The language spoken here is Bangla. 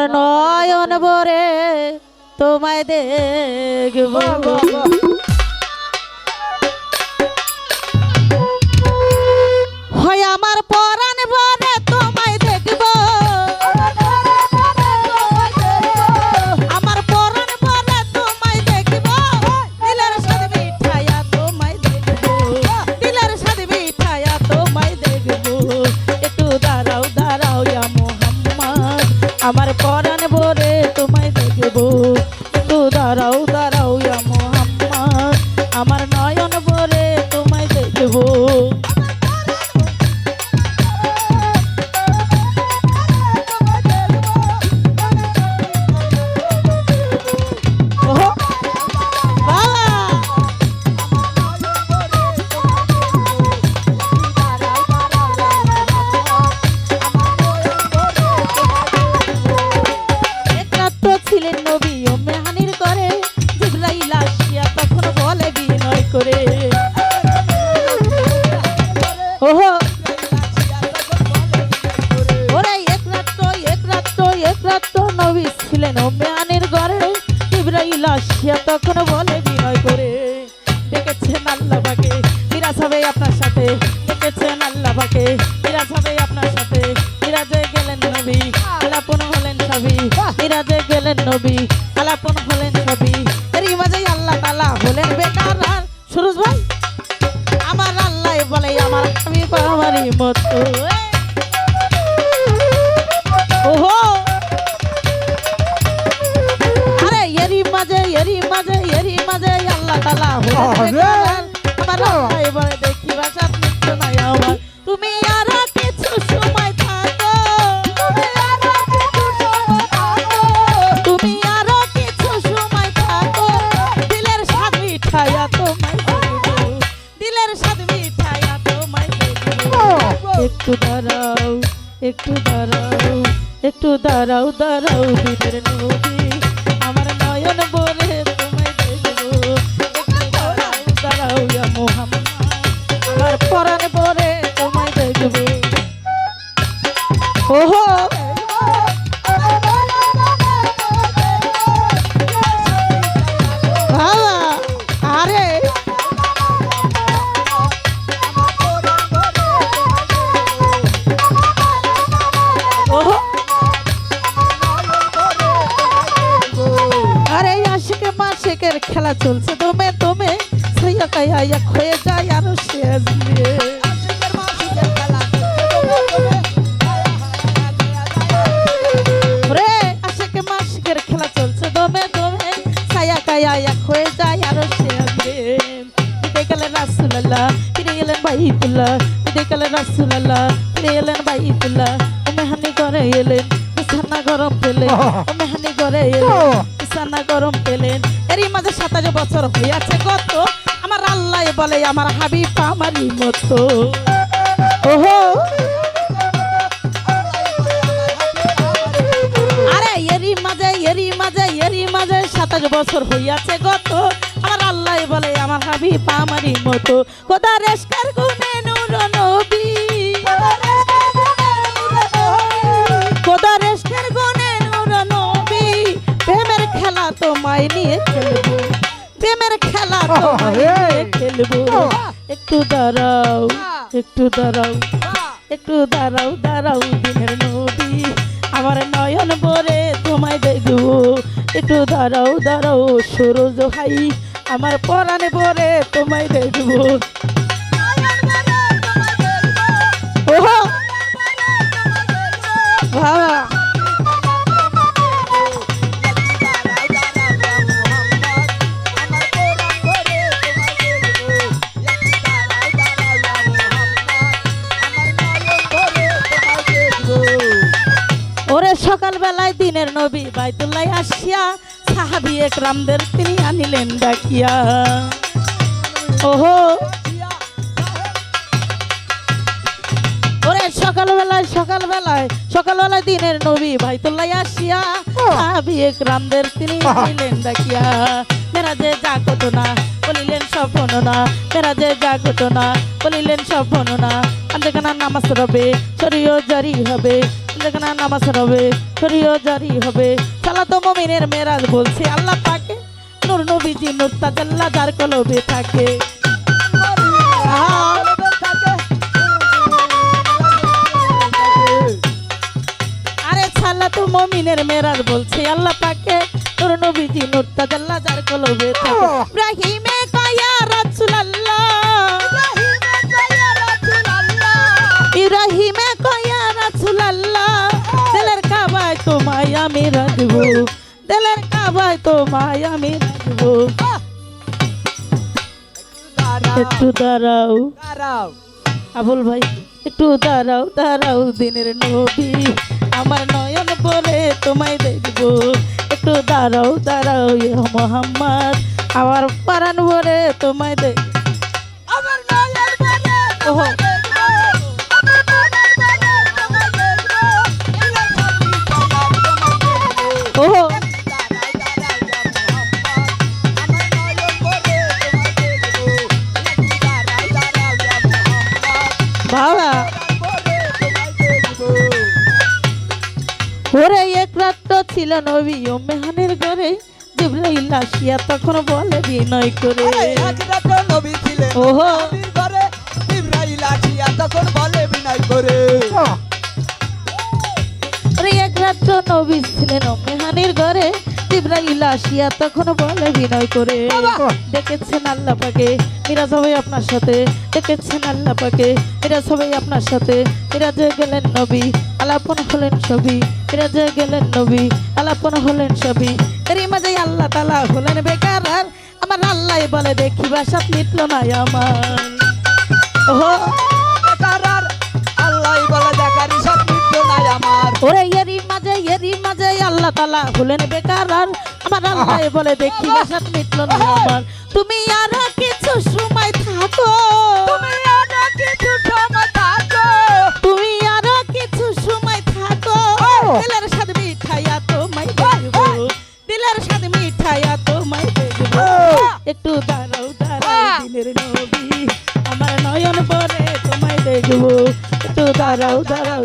আমার নয়ন ভরে তোমায় দেখব। হয় আমার পরাণ ভরে তোমায় দেখব। আমার পরাণ ভরে তোমায় দেখব। দিলের সাথে মিঠাইয়া তোমায় দেখব। দিলের সাথে মিঠাইয়া তোমায় দেখব। একটু দাঁড়াও দাঁড়াও আমার নবী ছিলেন ঘরে জিব্রাইল আসিয়া তখন বলে বিনয় করে ডেকেছেন আল্লাহকে মিরাজ হবে আপনার সাথে। ডেকেছেন আল্লাহকে মিরাজ হবে আপনার সাথে। মিরাজে গেলেন নবী, আলাপন হলেন সবই। মিরাজে গেলেন নবী, আলাপন হলেন সবই। এরই মাঝেই আল্লাহ তাআলা হলেন বেকার সুরজ ভাই, আমার আল্লাহ বলে, আমার আমি আমারই মতো। ওহো! মাঝে এরই মাঝে এরই মাঝে আল্লাহ আর! আমার দেখি বাসা নাই আমার। তুমি আরও কিছু সময় থাকো। তুমি আরও কিছু সময় থাকো। দিলের স্বাদ মিঠাইয়া তোমায় দেখব দিলের স্বাদ মিঠাইয়া তোমায় দেখব একটু দাঁড়াও একটু দাঁড়াও একটু দাঁড়াও দাঁড়াও দিলের নদী। আমার মাসিকের খেলা চলছে দমে দমে। সাইয়া হয়ে যায় আরও শেষ দিয়ে বিদে গেলেন রাসুলাল্লাহ ফিরে গেলেন বাইতুল্লাহ। বিদে গেলেন রাসুলাল্লাহ ফিরে গেলেন বাইতুল্লাহ। ও মেহানি করে এলেন বিছানা গরম পেলেন। ও মেহানি করে এলেন বিছানা গরম পেলেন। এরই মাঝে সাতাশ বছর হইয়াছে গত। আমার আল্লাহ বলে, আমার হাবিব আমারই মতো। ওহো। আরে, এরই মাঝে এরই মাঝে এরই মাঝে সাতাশ বছর হইয়াছে গত। আমার আল্লাহ বলে, আমার হাবিব আমারই মতো। কোদা রেস্কার গুনে নূর নবী তোমায় নিয়ে খেলব। প্রেমের খেলা তোমায় নিয়ে খেলব। একটু দাঁড়াও একটু দাঁড়াও একটু দাঁড়াও দাঁড়াও দিনের নদী। আমার নয়ন ভরে তোমায় দেখব। একটু দাঁড়াও দাঁড়াও সরোজ ভাই আমার পরাণে ভরে তোমায় দেখব। ওহো। বাবা ওরে সকাল বেলায় দিনের নবী বাইতুল্লাহ আসিয়া সাহাবি একরামদের তিনি আনিলেন ডাকিয়া। ওহো। ওরে সকালবেলায় সকালবেলায় সকালবেলায় দিনের নবী বাইতুল্লাহ আসিয়া সাহাবি একরামদের তিনি আনিলেন ডাকিয়া। মেরাজে জাগত না বলিলেন সব না। মেরাজে জাগত না বলিলেন সব না। আন্দেখানা নামাজ রবে শরীয় জারি হবে। যেখানে নামাজ হবে শরীয় জারি হবে। সালাতো মুমিনের মেরাজ বলছে আল্লাহ পাকে। নূর নবীজি নূর তাজাল্লা যার কলবে থাকে। আরে সালাতো মমিনের মেরাজ বলছে আল্লাহ পাকে। নূর নবীজি নূর তাজাল্লা যার কলবে থাকে ইব্রাহিমে আমি রাখব। দিলের কাবায় তোমায় আমি রাখব। একটু দাঁড়াও। আবুল ভাই একটু দাঁড়াও দাঁড়াও দিনের নবী। আমার নয়ন পরে তোমায় দেখব। একটু দাঁড়াও দাঁড়াও মোহাম্মদ। আমার পারান ভরে তোমায় দেখ ওহো। ওহো ছিল নবী ও মেহানের ঘরে। জিব্রাইল আসিয়া তখন বলে বিনয় করে। ওহো। তখন বলে বিনয় করে। এক রাত নবী ছিলেন মেহানের ঘরে। জিব্রাইল আসিয়া তখন বলে বিনয় করে দেখেছেন আল্লাহ পাকে এরা সবাই আপনার সাথে দেখেছেন আল্লাহ পাকে এরা সবাই আপনার সাথে এরা যে গেলেন নবী আলাপন হলেন ছবি এরা যে গেলেন নবী আলাপন হলেন ছবি এরই মাঝে আল্লাহ তালা হলেন বেকার আর আমার আল্লাহ বলে দেখি বাসাত মিটল না আমার। ওহো বেকার আল্লাহ বলে দেখারি সব নাই আমার। ওরে এরই মাঝে এরই মাঝে আল্লাহ তালা হলেন বেকার আর আমার আল্লাহ বলে দেখি বাসাত মিটল না আমার। তুমি আর কিছু সময় থাকো। তুমি আর কিছু সময় থাকো। তুমি আর কিছু সময় থাকো। দিলের সাথে মিঠাইয়া তোমায় দেখব দিলের সাথে মিঠাইয়া তোমায় দেখব একটু দাঁড়াও দাঁড়াও দিলের নবী আমার নয়ন পরে তোমায় দেখব একটু দাঁড়াও দাঁড়াও